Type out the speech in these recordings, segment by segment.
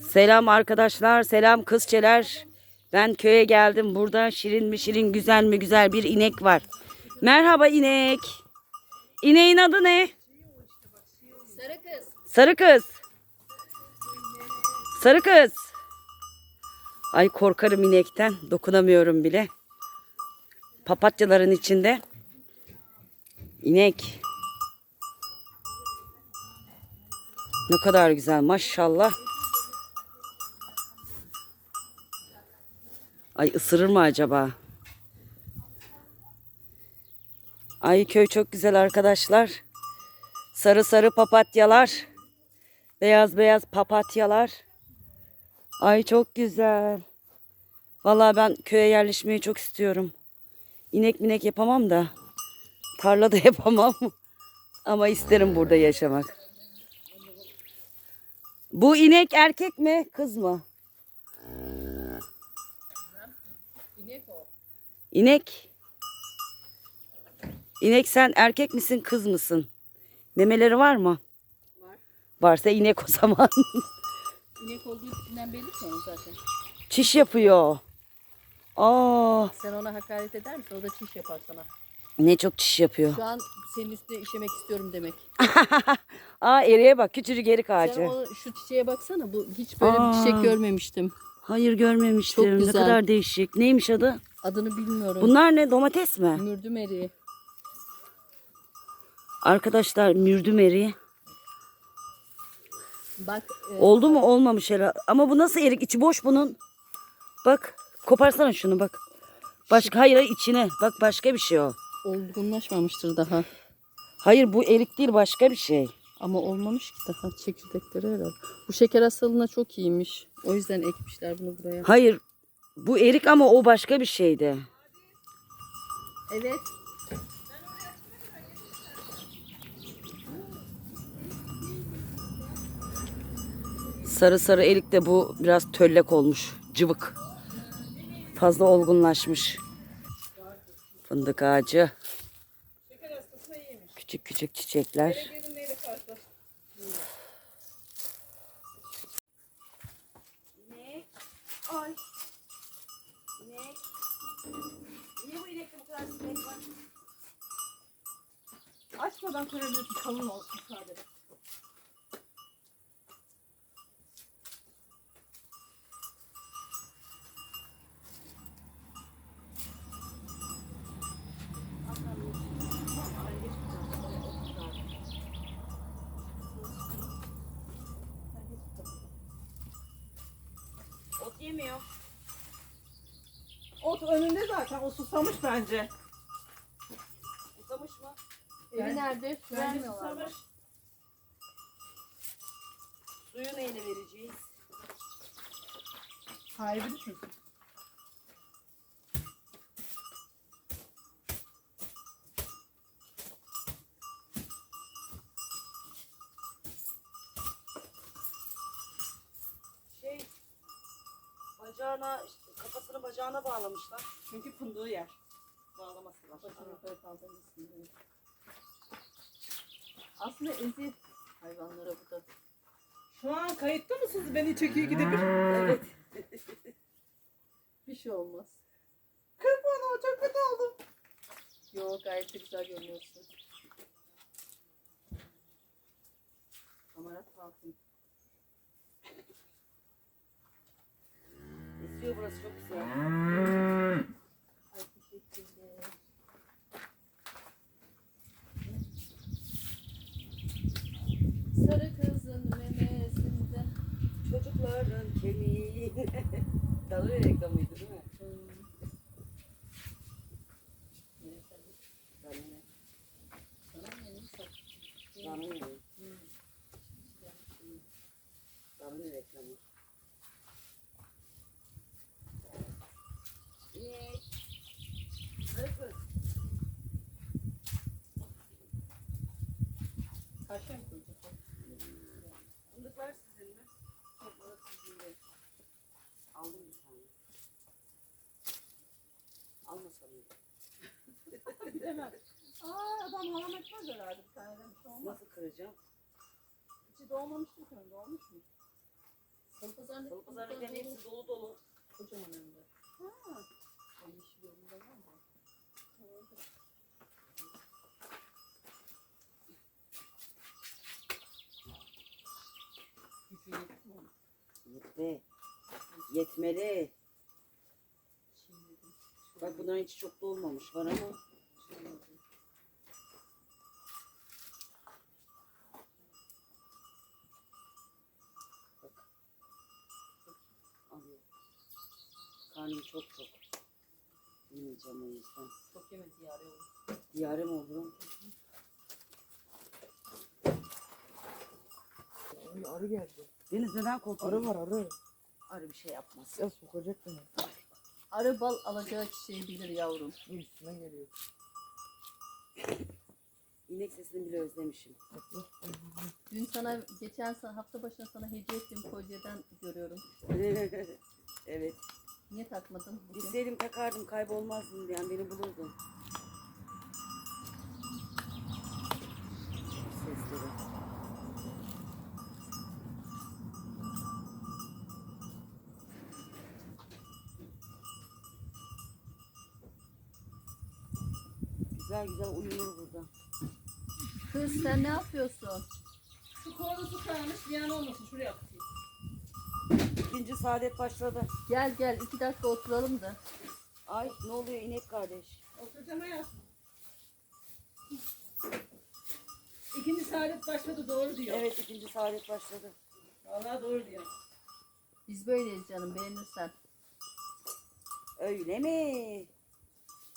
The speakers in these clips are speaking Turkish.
Selam arkadaşlar, selam kızçeler. Ben köye geldim. Burada şirin mi şirin, güzel mi güzel bir inek var. Merhaba inek. İneğin adı ne? Sarı kız. Sarı kız. Sarı kız. Ay korkarım inekten. Dokunamıyorum bile. Papatyaların içinde. İnek. Ne kadar güzel maşallah. Ay ısırır mı acaba? Ay köy çok güzel arkadaşlar. Sarı sarı papatyalar. Beyaz beyaz papatyalar. Ay çok güzel. Vallahi ben köye yerleşmeyi çok istiyorum. İnek minek yapamam da. Tarla da yapamam. Ama isterim burada yaşamak. Bu inek erkek mi kız mı? İnek o. İnek. İnek sen erkek misin kız mısın? Memeleri var mı? Var. Varsa inek o zaman. İnek olduğu tipinden belli ki onun zaten. Çiş yapıyor. Aa, Sen ona hakaret eder misin? O da çiş yapar sana. ne çok çiş yapıyor. Şu an senin üstüne işemek istiyorum demek. Aa eriye bak küçücük erik Sen ağacı. o, şu çiçeğe baksana. Bu hiç böyle Aa. bir çiçek görmemiştim. Hayır görmemiştim. Çok Ne güzel. kadar değişik. Neymiş adı? Adını bilmiyorum. Bunlar ne? Domates mi? Mürdüm eriği. Arkadaşlar mürdüm eriği. Bak e, Oldu mu? Olmamış herhalde. Ama bu nasıl erik? İçi boş bunun. Bak. Koparsana şunu bak. Başka hayır hayır, içine. Bak başka bir şey o. olgunlaşmamıştır daha. Hayır bu erik değil başka bir şey. Ama olmamış ki daha çekirdekleri herhalde. Bu şeker hastalığına çok iyiymiş. O yüzden ekmişler bunu buraya. Hayır. Bu erik ama o başka bir şeydi. Evet. Sarı sarı erik de bu biraz töllek olmuş. Cıvık. Fazla olgunlaşmış. Fındık ağacı. Küçük küçük çiçekler. Ay. İnek. Niye bu inekte bu kadar sinek var? Açmadan koyabilirsin kalın olsun sadece. Ot yemiyor. Ot önünde zaten. O susamış bence. Evi nerede? Su Bence vermiyorlar. Suyu neyle vereceğiz? Sahibini çözdü. Şey, bacağına, işte kafasını bacağına bağlamışlar. Çünkü fındığı yer. Bağlaması var. Başını yukarı kaldırmışsın. Aslında eziyet hayvanlara bu da. Şu an kayıtta mısınız? Beni çekiyor gidebilir. Evet. Bir şey olmaz. Kırk bana o çok kötü oldu. Yok gayet de güzel görünüyorsun. Kamera kalsın. Esiyor burası çok güzel. Ay teşekkürler. Sarı kızın memesinde. Çocukların kemiği. Dalıyor reklamıydı değil mi? Danone. Danone. Danone reklamı. İnek. Sarı kız. Karşıya mı koyacak? Fındıklar sizin mi? Yok, orası sizin değil. Aldım bir tane. Mı? Gidemem. Aa adam halam etmez herhalde bir taneden bir şey olmaz. Nasıl kıracağım? İçi dolmamış mı? Dolmuş mu? Salı pazar pazarındaki Salı pazarlıkların hepsi dolu dolu. Kocaman hem de. Ha. O yeşil yolunda var mı? Yetti. Yetmeli. Bak bunların içi çok dolmamış var ama. Bak. Alıyor. Karnım çok çok. Yemeyeceğim o yüzden. Çok yemedi yare oldu. Diyarem olurum. Ay arı geldi. Deniz neden korkuyorsun? Arı var arı. Arı bir şey yapmaz. Ya sokacak beni. Arı bal alacağı çiçeği bilir yavrum. Dur üstüme geliyor. İnek sesini bile özlemişim. Dün sana geçen sa- hafta başına sana hediye ettiğim kolyeden görüyorum. evet. Niye takmadın? bugün? Bilseydim takardım kaybolmazdım yani beni bulurdun. Sesleri. Güzel uyunur burada. Kız sen ne yapıyorsun? Şu kovanı su kaymış ziyan olmasın şuraya atayım. İkinci saadet başladı. Gel gel iki dakika oturalım da. Ay ne oluyor inek kardeş? Oturacağım hayatım. İkinci saadet başladı doğru diyor. Evet ikinci saadet başladı. Vallahi doğru diyor. Biz böyleyiz canım beğenirsen. Öyle mi?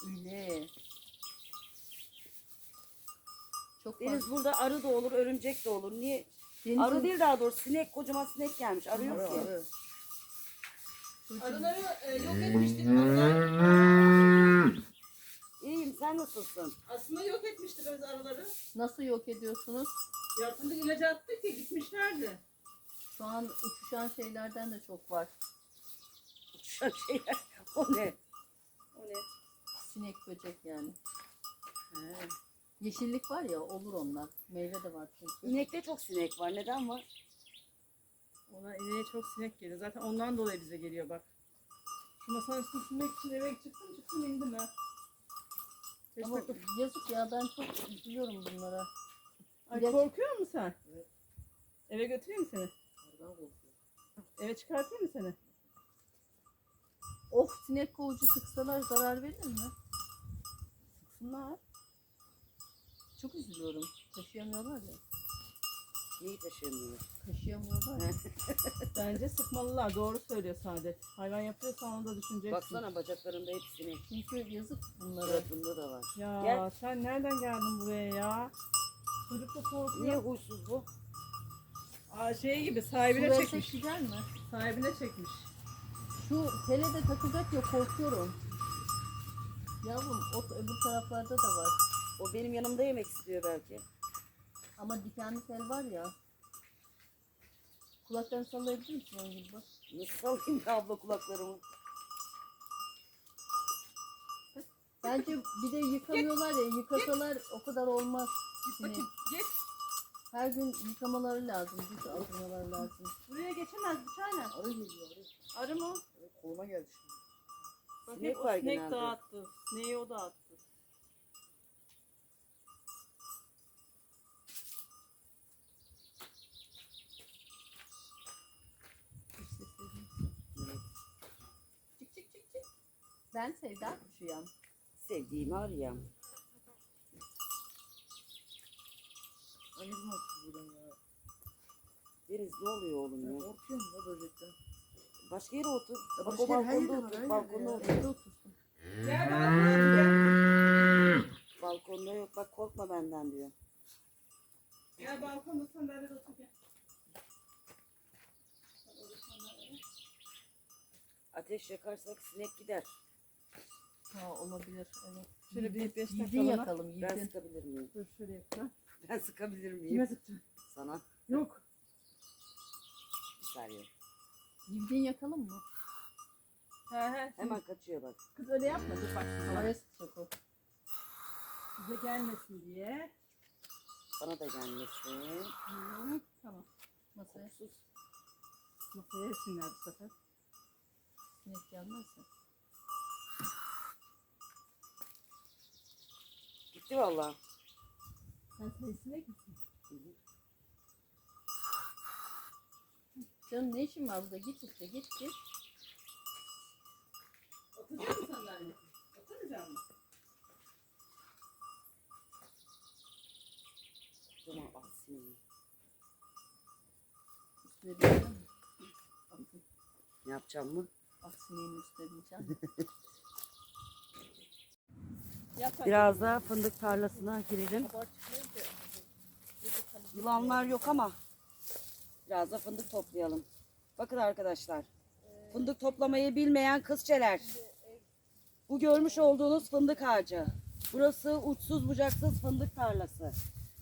Öyle. Çok fazla. Deniz burada arı da olur, örümcek de olur. Niye? Denizin- Arı değil daha doğrusu sinek, kocaman sinek gelmiş. Arı yok ki. arı. Arıları e, yok etmiştik onlar. İyiyim, sen nasılsın? Aslında yok etmiştik biz arıları. Nasıl yok ediyorsunuz? Yaptığında ilacı attık ki gitmişlerdi. Şu an uçuşan şeylerden de çok var. Uçuşan şeyler. O ne? O ne? Sinek böcek yani. He. Yeşillik var ya olur onlar. Meyve de var çünkü. İnekte çok sinek var. Neden var? Ona ineğe çok sinek geliyor. Zaten ondan dolayı bize geliyor bak. Şu masanın üstüne silmek için eve çıktım çıktım indim ha. Beş Ama dakika- yazık ya ben çok üzülüyorum bunlara. Ay korkuyor musun sen? Evet. Eve götüreyim mi seni? Eve çıkartayım mı seni? Of sinek kovucu sıksalar zarar verir mi? Sıksınlar. Çok üzülüyorum. Taşıyamıyorlar ya. Neyi taşıyamıyor? Taşıyamıyorlar ya. Bence sıkmalılar. Doğru söylüyor Saadet. Hayvan yapıyorsa onu da düşüneceksin. Baksana bacaklarında hep sinek. Çünkü yazık bunlara. Suratında da var. Ya Gel. sen nereden geldin buraya ya? Çocuk da korkuyor. Niye huysuz bu? Aa, şey gibi sahibine versek çekmiş. gider mi? Sahibine çekmiş. Şu tele de takacak ya korkuyorum. Yavrum ot öbür taraflarda da var. O benim yanımda yemek istiyor belki. Ama dikenli tel var ya. Kulaklarını sallayabilir misin onun gibi? Nasıl salayım ya abla kulaklarımı? Bence bir de yıkamıyorlar ya. Yıkasalar o kadar olmaz. Git Sinek. bakayım. Git. Her gün yıkamaları lazım. Duş atmaları lazım. Buraya geçemez bir tane. Arı geliyor arı. Arı mı? Evet, koluma geldi şimdi. Bak Sinek hep o var sinek genelde. dağıttı. Sineği o dağıttı. Ben Sevda Kuşuyam. Sevdiğim arıyam. Ayırma buradan ya. Deniz ne oluyor oğlum ya? korkuyorum ya böcekten. Başka yere otur. Ya Bak başka o yer, her balkonda var, otur. Balkonda otur. Evde otursun. Gel gel. Balkonda yok bak korkma benden diyor. Gel balkonda sandalyede otur gel. Ateş yakarsak sinek gider. Ha olabilir. Evet. Şöyle bir beş Yildin dakika bana. yakalım Ben sıkabilir miyim? Dur şöyle yap. ha. Ben sıkabilir miyim? Kime sıkacaksın? Sana. Yok. Bir saniye. Yildin yakalım mı? He he. Hemen kaçıyor bak. Kız öyle yapma. Dur bak şimdi. Havaya sıkacak o. Bize gelmesin diye. Bana da gelmesin. Hı, tamam. Masaya. Sus. Masaya yesinler bu sefer. Sinek gelmezse. Gitti vallahi. Sen sinek misin? Canım ne işin var burada? Git işte git git. Atacak mısın sandalye? Atamayacak mısın? O zaman atsın. Üstüne bineceğim mi? Atın. Ne yapacağım mı? At sineğin üstüne bineceğim. Biraz da fındık tarlasına girelim. Yılanlar yok ama biraz da fındık toplayalım. Bakın arkadaşlar. Fındık toplamayı bilmeyen kızçeler. Bu görmüş olduğunuz fındık ağacı. Burası uçsuz bucaksız fındık tarlası.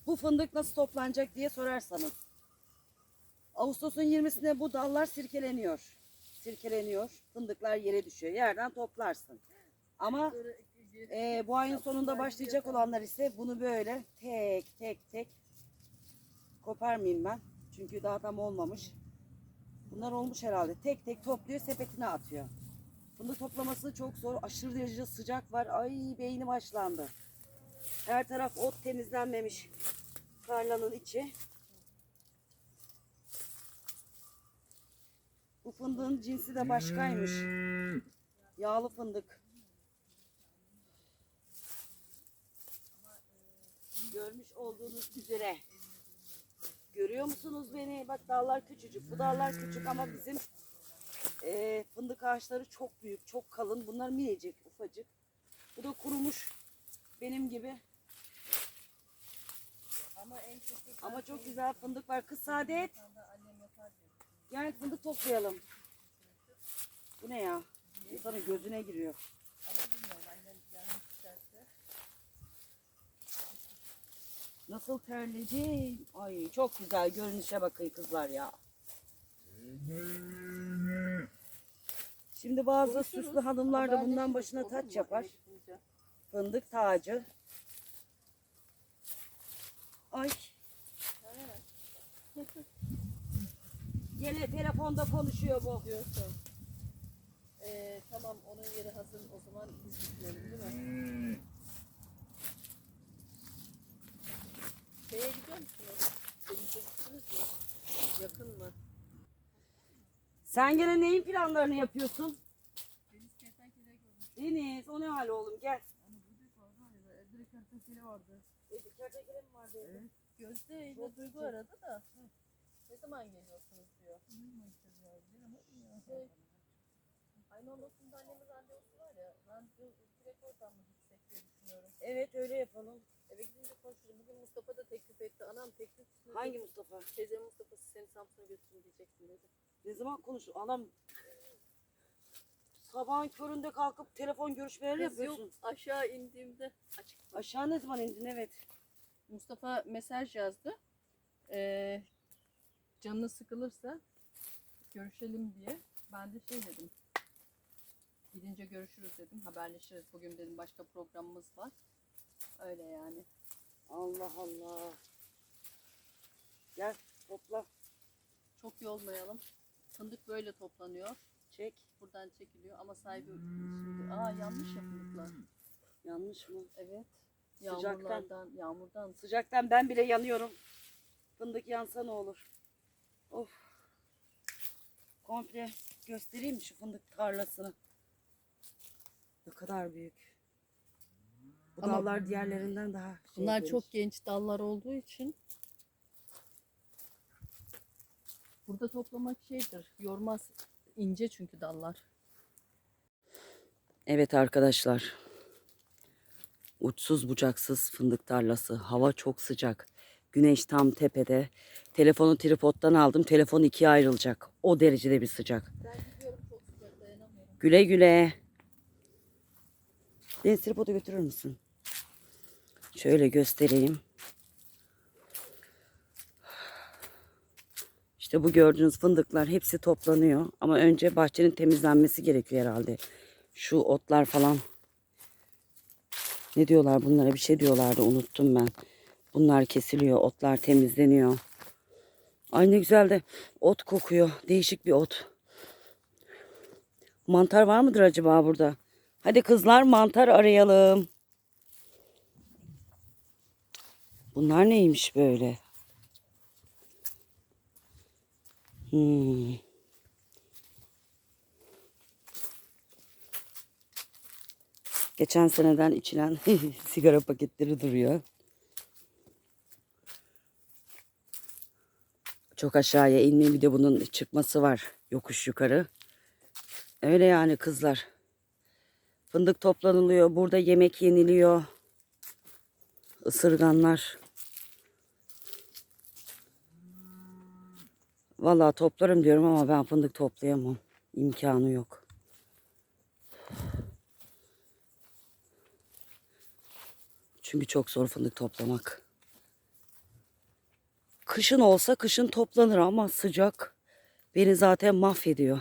Bu fındık nasıl toplanacak diye sorarsanız. Ağustos'un 20'sinde bu dallar sirkeleniyor. Sirkeleniyor. Fındıklar yere düşüyor. Yerden toplarsın. Ama e, bu ayın sonunda başlayacak olanlar ise bunu böyle tek tek tek koparmayayım ben. Çünkü daha tam olmamış. Bunlar olmuş herhalde. Tek tek topluyor sepetine atıyor. Bunu toplaması çok zor. Aşırı derecede sıcak var. Ay beynim haşlandı. Her taraf ot temizlenmemiş. Tarlanın içi. Bu fındığın cinsi de başkaymış. Yağlı fındık. Görmüş olduğunuz üzere. Görüyor musunuz beni? Bak dallar küçücük. Bu dallar küçük ama bizim eee, fındık ağaçları çok büyük, çok kalın. Bunlar minicik, ufacık. Bu da kurumuş benim gibi. ama en kötü Ama çok güzel fındık var. Kız Saadet. Gel fındık toplayalım. Bu ne ya? İnsanın gözüne giriyor. Ama bilmiyorum annem yanlış isterse. Nasıl terledim. Ay çok güzel görünüşe bakın kızlar ya. Şimdi bazı süslü hanımlar da bundan başına taç yapar. Fındık tacı. Ay. Gele telefonda konuşuyor bu. Diyorsun. Ee, tamam onun yeri hazır o zaman biz gitmeyelim değil mi? Şeye gidiyor musunuz? Denize gittiniz mi? Yakın mı? Sen gene neyin planlarını yapıyorsun? Deniz kertenkele gördüm. Deniz o ne hal oğlum gel. Hani bu vardı hani evde kertenkele vardı. Dedi, kertenkele mi vardı evde? Gözde ile Duygu aradı da. Ne zaman geliyorsunuz diyor. Şey, aynı odasında annemin randevusu var ya. Randevu direkt oradan mı gitsek diye düşünüyorum. Evet öyle yapalım. Eve gidince konuşuruz. Bugün Mustafa da teklif etti. Anam teklif Hangi Mustafa? Teyze Mustafa'sı seni Samsun'a götürün diyeceksin dedi. Ne zaman konuşur? Anam sabahın köründe kalkıp telefon görüşmeleri Kız yok yapıyorsun. aşağı indiğimde açık. Aşağı ne zaman indin evet. Mustafa mesaj yazdı. Ee, canını sıkılırsa görüşelim diye. Ben de şey dedim. Gidince görüşürüz dedim. Haberleşiriz. Bugün dedim başka programımız var. Öyle yani. Allah Allah. Gel topla Çok yolmayalım. Fındık böyle toplanıyor. çek. Buradan çekiliyor ama sahibi şimdi aa yanlış yapılıklar. Yanlış mı? Evet. Sıcaktan. Yağmurlardan, yağmurdan. Sıcaktan ben bile yanıyorum. Fındık yansa ne olur. Of. Komple göstereyim mi şu fındık tarlasını? Ne kadar büyük. Bu Ama- dallar diğerlerinden daha şey Bunlar geniş. çok genç dallar olduğu için burada toplamak şeydir. Yormaz. ince çünkü dallar. Evet arkadaşlar. Uçsuz bucaksız fındık tarlası. Hava çok sıcak. Güneş tam tepede. Telefonu tripoddan aldım. Telefon ikiye ayrılacak. O derecede bir sıcak. Ben gidiyorum çok sıcak dayanamıyorum. Güle güle. Deniz tripodu götürür müsün? Şöyle göstereyim. İşte bu gördüğünüz fındıklar hepsi toplanıyor. Ama önce bahçenin temizlenmesi gerekiyor herhalde. Şu otlar falan. Ne diyorlar bunlara bir şey diyorlardı unuttum ben. Bunlar kesiliyor, otlar temizleniyor. Ay ne güzel de ot kokuyor. Değişik bir ot. Mantar var mıdır acaba burada? Hadi kızlar mantar arayalım. Bunlar neymiş böyle? Hmm. Geçen seneden içilen sigara paketleri duruyor. Çok aşağıya inme bir de bunun çıkması var. Yokuş yukarı. Öyle yani kızlar. Fındık toplanılıyor. Burada yemek yeniliyor. Isırganlar. Vallahi toplarım diyorum ama ben fındık toplayamam. İmkanı yok. Çünkü çok zor fındık toplamak. Kışın olsa kışın toplanır ama sıcak beni zaten mahvediyor.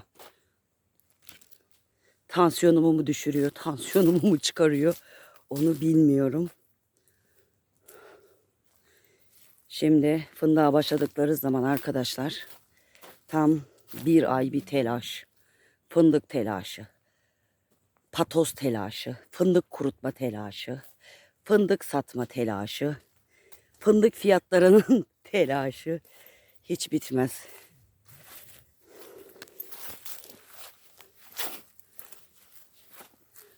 Tansiyonumu mu düşürüyor, tansiyonumu mu çıkarıyor onu bilmiyorum. Şimdi fındığa başladıkları zaman arkadaşlar tam bir ay bir telaş. Fındık telaşı. Patos telaşı. Fındık kurutma telaşı. Fındık satma telaşı. Fındık fiyatlarının telaşı hiç bitmez.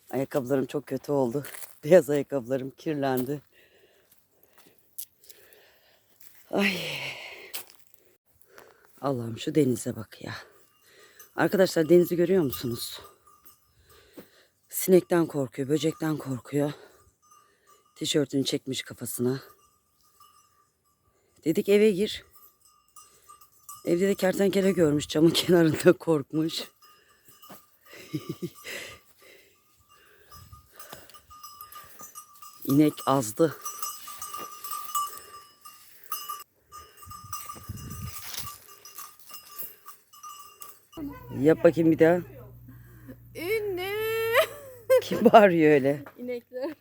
Ayakkabılarım çok kötü oldu. Beyaz ayakkabılarım kirlendi. Ay. Allah'ım şu denize bak ya. Arkadaşlar denizi görüyor musunuz? Sinekten korkuyor, böcekten korkuyor. Tişörtünü çekmiş kafasına. Dedik eve gir. Evde de kertenkele görmüş camın kenarında korkmuş. İnek azdı. Yap bakayım bir daha. Ünlü. Kim bağırıyor öyle? İnekler.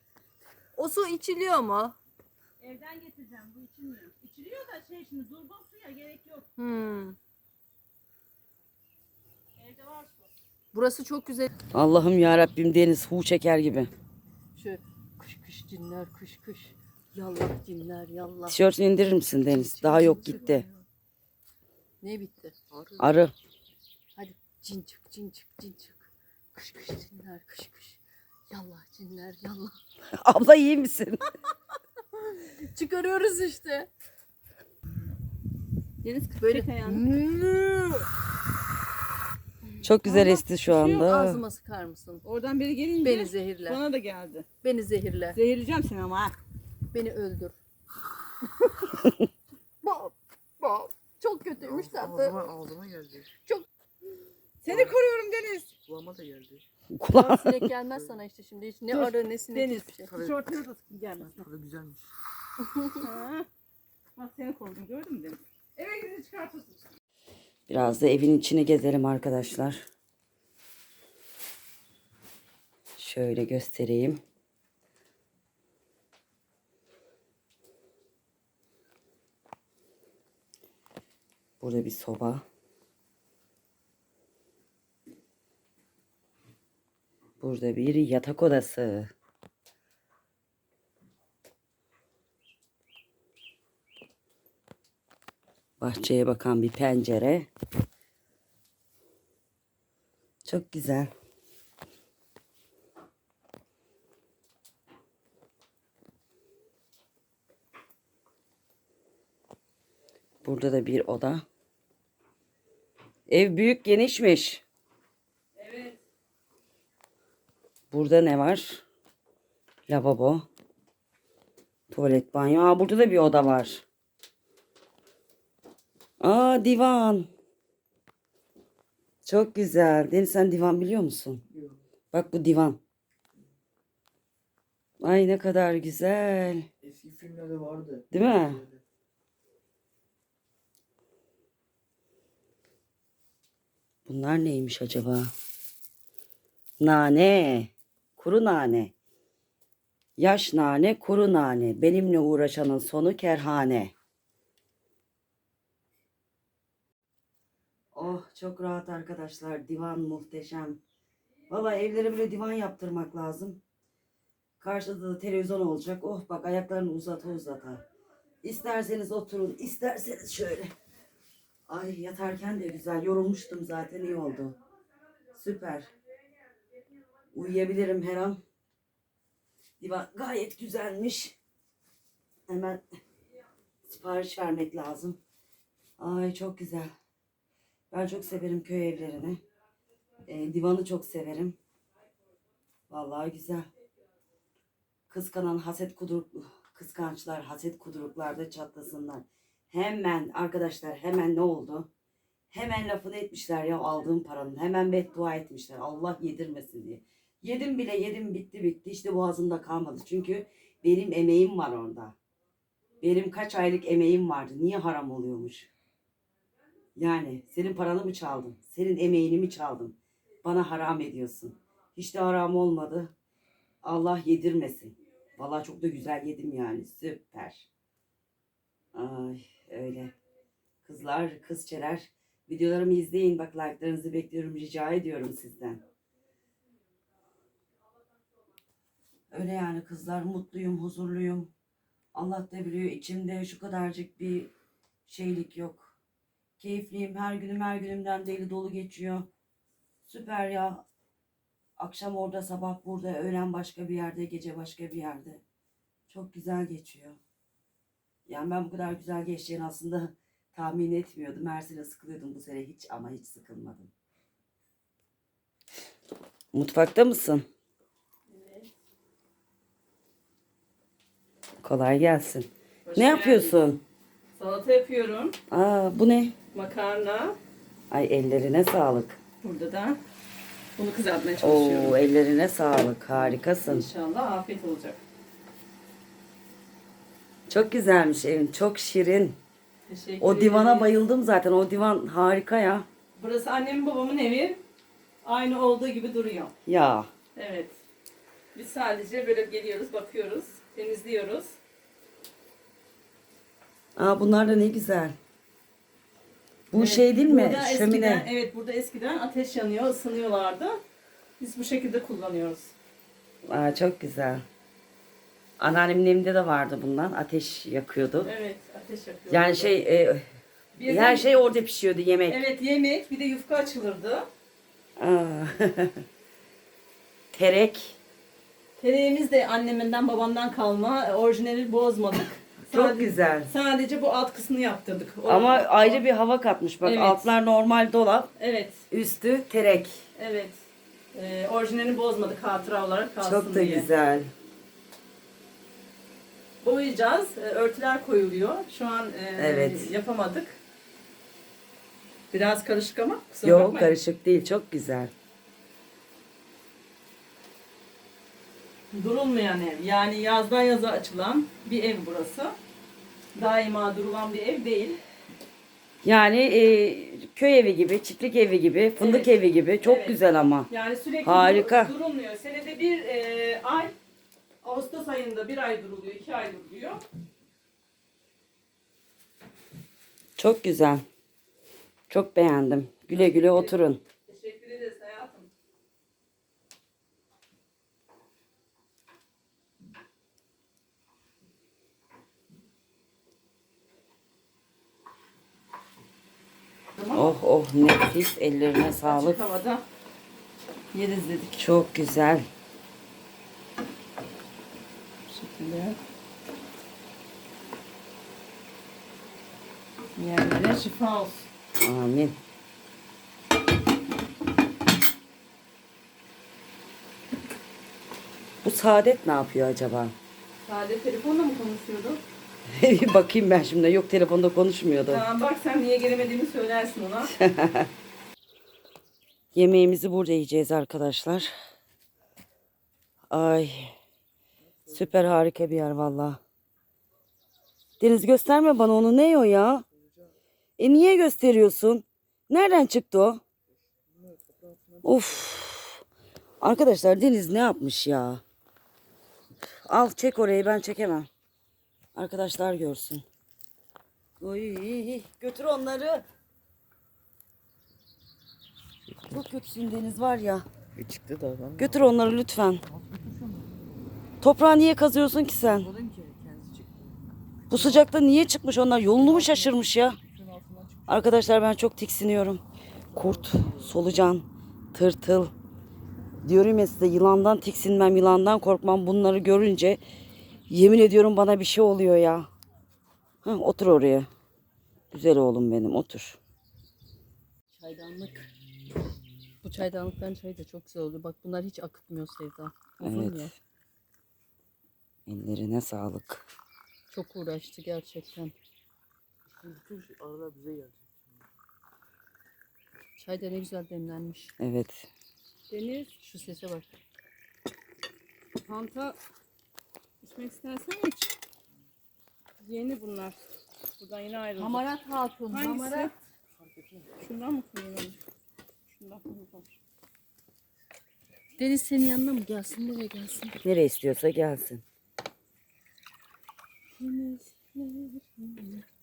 O su içiliyor mu? Evden getireceğim bu içilmiyor. İçiliyor da şey şimdi durgun suya gerek yok. Hmm. Evde var su. Burası çok güzel. Allah'ım ya Rabbim deniz hu çeker gibi. Şu kış kış cinler kış kış. Yallah cinler yallah. Tişörtünü indirir misin Deniz? Daha yok gitti. Ne bitti? Arı. Hadi cin çık cin çık cin çık. Kış kış cinler kış kış. Yallah cinler yallah. Abla iyi misin? Çıkarıyoruz işte. Deniz Böyle Çok güzel esti şu anda. ağzıma sıkar mısın? Oradan biri gelince Beni zehirle. bana da geldi. Beni zehirle. Zehirleyeceğim seni ama ha. Beni öldür. Bab, bab. Çok kötüymüş tatlı. Ağzıma, ağzıma geldi. Seni koruyorum Deniz. Kulağıma da geldi. Kulağı. Sinek gelmez sana işte şimdi. Hiç ne arı ne sinek Deniz. hiçbir şey. Tişörtüne de sıkı gelmez. Tadı güzelmiş. Ha. Bak seni korudum gördün mü Deniz? Eve gidince çıkartırsın. Biraz da evin içini gezelim arkadaşlar. Şöyle göstereyim. Burada bir soba. Burada bir yatak odası. Bahçeye bakan bir pencere. Çok güzel. Burada da bir oda. Ev büyük genişmiş. Evet. Burada ne var? Lavabo. Tuvalet, banyo. Aa, burada da bir oda var. Aa divan. Çok güzel. Deniz sen divan biliyor musun? Yok. Bak bu divan. Ay ne kadar güzel. Eski filmlerde vardı. Değil mi? Bunlar neymiş acaba? Nane. Kuru nane. Yaş nane, kuru nane. Benimle uğraşanın sonu kerhane. Oh çok rahat arkadaşlar. Divan muhteşem. Valla evlere bile divan yaptırmak lazım. Karşıda da televizyon olacak. Oh bak ayaklarını uzata uzata. İsterseniz oturun, isterseniz şöyle. Ay yatarken de güzel. Yorulmuştum zaten iyi oldu. Süper. Uyuyabilirim her an. Divan gayet güzelmiş. Hemen sipariş vermek lazım. Ay çok güzel. Ben çok severim köy evlerini. Ee, divanı çok severim. Vallahi güzel. Kıskanan haset kuduruk, kıskançlar haset kuduruklarda çatlasınlar. Hemen arkadaşlar hemen ne oldu? Hemen lafını etmişler ya aldığım paranın. Hemen beddua etmişler. Allah yedirmesin diye. Yedim bile yedim bitti bitti. İşte boğazımda kalmadı. Çünkü benim emeğim var orada. Benim kaç aylık emeğim vardı. Niye haram oluyormuş? Yani senin paranı mı çaldım? Senin emeğini mi çaldım? Bana haram ediyorsun. Hiç de haram olmadı. Allah yedirmesin. Vallahi çok da güzel yedim yani. Süper. Ay öyle. Kızlar, kızçeler. Videolarımı izleyin. Bak like'larınızı bekliyorum. Rica ediyorum sizden. Öyle yani kızlar. Mutluyum, huzurluyum. Allah da biliyor içimde şu kadarcık bir şeylik yok. Keyifliyim. Her günüm her günümden deli dolu geçiyor. Süper ya. Akşam orada, sabah burada, öğlen başka bir yerde, gece başka bir yerde. Çok güzel geçiyor. Yani ben bu kadar güzel geçeceğini aslında tahmin etmiyordum. Her sene sıkılıyordum bu sene hiç ama hiç sıkılmadım. Mutfakta mısın? Kolay gelsin. Hoş Ne geldin. yapıyorsun? Salata yapıyorum. Aa bu ne? Makarna. Ay ellerine sağlık. Burada da bunu kızartmaya çalışıyorum. Oo ellerine sağlık. Harikasın. İnşallah afiyet olacak. Çok güzelmiş evin. Çok şirin. Teşekkür O divana ederim. bayıldım zaten. O divan harika ya. Burası annemin babamın evi. Aynı olduğu gibi duruyor. Ya. Evet. Biz sadece böyle geliyoruz, bakıyoruz, temizliyoruz. Aa bunlar da ne güzel. Bu Evet, şey değil mi? burada Eskiden, Şömine. evet burada eskiden ateş yanıyor, ısınıyorlardı. Biz bu şekilde kullanıyoruz. Aa çok güzel. Anneannemin evinde de vardı bundan. Ateş yakıyordu. Evet, ateş yakıyoruz. Yani şey e, Bir her şey orada pişiyordu yemek. Evet, yemek, bir de yufka açılırdı. Aa. Terek. Tereğimiz de annemden babamdan kalma. Orijinali bozmadık. Çok Sadece- güzel. Sadece bu alt kısmını yaptırdık. O- Ama ayrı bir hava katmış. Bak Evet. altlar normal dolap, Evet, üstü terek. evet. Ee, orijinalini bozmadık hatıra olarak kalsın Çok da diye. güzel. Boyayacağız. Ee, örtüler koyuluyor. Şu an e, Evet. yapamadık. Biraz karışık ama kusura Yok bakmayın. karışık değil. Çok güzel. Durulmayan ev. Yani yazdan yaza açılan bir ev burası. Daima durulan bir ev değil. Yani e, köy evi gibi, çiftlik evi gibi, fındık Evet. evi gibi. Çok Evet. güzel ama. Yani sürekli Harika. dur- durulmuyor. Senede bir e, ay, Ağustos ayında bir ay duruluyor, iki ay duruluyor. Çok güzel. Çok beğendim. Güle güle oturun. Teşekkür ederiz hayatım. Tamam. Oh oh nefis. Ellerine sağlık. Açık havada yeriz dedik. Çok güzel. Bu şekilde. Yerlere şifa olsun. Amin. Bu Saadet ne yapıyor acaba? Sade telefonla mı konuşuyordu? Bir bakayım ben şimdi. Yok telefonda konuşmuyordu. Tamam bak sen niye gelemediğimi söylersin ona. Yemeğimizi burada yiyeceğiz arkadaşlar. Ay. Süper harika bir yer valla. Deniz gösterme bana onu. Ne o ya? E niye gösteriyorsun? Nereden çıktı o? Of. Arkadaşlar Deniz ne yapmış ya? Al çek orayı ben çekemem. Arkadaşlar görsün. Oy, götür onları. Çok kötüsün Deniz var ya. E çıktı da ben. Götür onları lütfen. Toprağı niye kazıyorsun ki sen? Bu sıcakta niye çıkmış onlar? Yolunu mu şaşırmış ya? Arkadaşlar ben çok tiksiniyorum. Kurt, solucan, tırtıl. Diyorum ya size yılandan tiksinmem, yılandan korkmam. Bunları görünce yemin ediyorum bana bir şey oluyor ya. Hah, otur oraya. Güzel oğlum benim otur. Çaydanlık. Bu çaydanlıktan çay da çok güzel oluyor. Bak bunlar hiç akıtmıyor Sevda. Uzun ya. Evet. Ellerine sağlık. Çok uğraştı gerçekten. Şimdi bütün arılar bize gelecek. Çay da ne güzel demlenmiş. Evet. Deniz, Şu sese bak. Fanta içmek istersen iç. Yeni bunlar. Buradan yine ayrıldık. Hamarat hatun. Hangisi? Hamarat. Şundan mı koyayım onu? Şundan koyayım. Deniz senin yanına mı gelsin? Nereye gelsin? Nereye istiyorsa gelsin.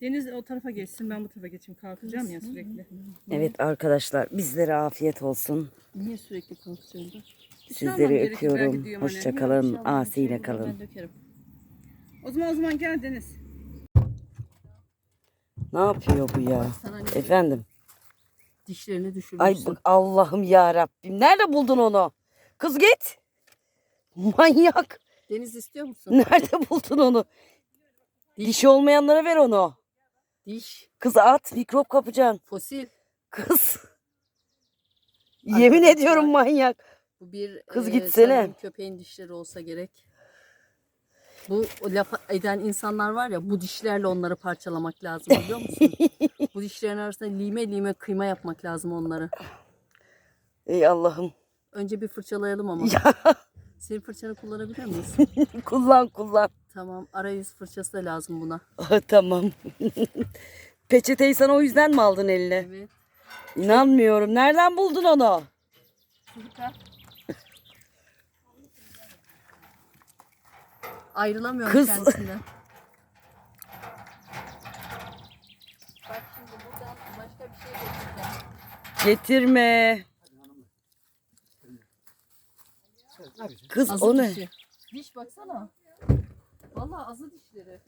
Deniz o tarafa geçsin ben bu tarafa geçeyim. Kalkacağım ya sürekli. Evet arkadaşlar bizlere afiyet olsun. Niye sürekli konuşuyorsun? Sizleri gerekir, belki öpüyorum. diyorum hani. Hoşça kalın. Asiyle kalın. Ben dökerim. O zaman o zaman gel Deniz. Ne yapıyor bu ya? Sana ne Efendim. dişlerini düşürmüşsün. Ay bak Allah'ım ya Rabbim. Nerede buldun onu? Kız git. Manyak. Deniz istiyor musun? Nerede buldun onu? Dişi olmayanlara ver onu. Diş. Kız at mikrop kapacaksın. Fosil. Kız. Yemin Arkadaşlar. ediyorum manyak. Bu bir Kız eee, gitsene. sanırım köpeğin dişleri olsa gerek. Bu laf eden insanlar var ya bu dişlerle onları parçalamak lazım biliyor musun? bu dişlerin arasında lime lime kıyma yapmak lazım onları. Ey Allah'ım. Önce bir fırçalayalım ama. Ya Senin fırçanı kullanabilir miyiz? kullan kullan. tamam arayüz fırçası da lazım buna. Ah, tamam. Peçeteyi sana o yüzden mi aldın eline? Evet. İnanmıyorum. Nereden buldun onu? Ayrılamıyorum Kız. kendisinden. Bak şimdi buradan başka bir şey getireceğim. Getirme. Kız Azı o ne? dişi. Diş baksana. Vallahi azı dişleri.